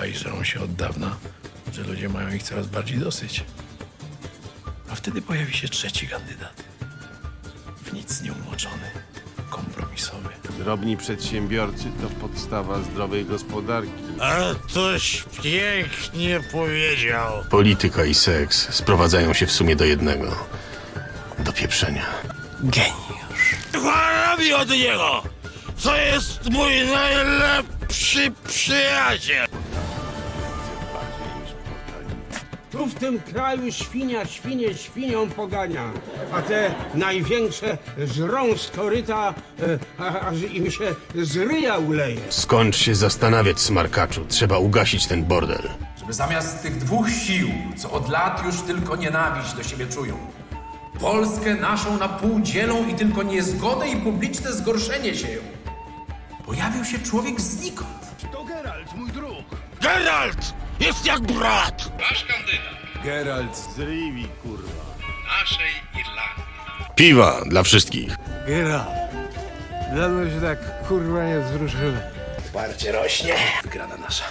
chyba i żrą się od dawna, że ludzie mają ich coraz bardziej dosyć. A wtedy pojawi się trzeci kandydat. W nic nieumoczony, kompromisowy. Drobni przedsiębiorcy to podstawa zdrowej gospodarki. A toś pięknie powiedział. Polityka i seks sprowadzają się w sumie do jednego. Do pieprzenia. Geniusz. Chwala mi od niego! To jest mój najlepszy przyjaciel! Tu w tym kraju świnia świnie świnią pogania, a te największe żrą z koryta, e, a- aż im się z ryja uleje. Skończ się zastanawiać, smarkaczu. Trzeba ugasić ten bordel. żeby zamiast tych dwóch sił, co od lat już tylko nienawiść do siebie czują, Polskę naszą na pół dzielą i tylko niezgodę i publiczne zgorszenie sieją, pojawił się człowiek znikąd. Geralt! Jest jak brat! Geralt z Rivi, kurwa. Piwa dla wszystkich. Gira. Dawno się tak kurwa nie wzruszyłem. Parcie rośnie. Wygrana nasza.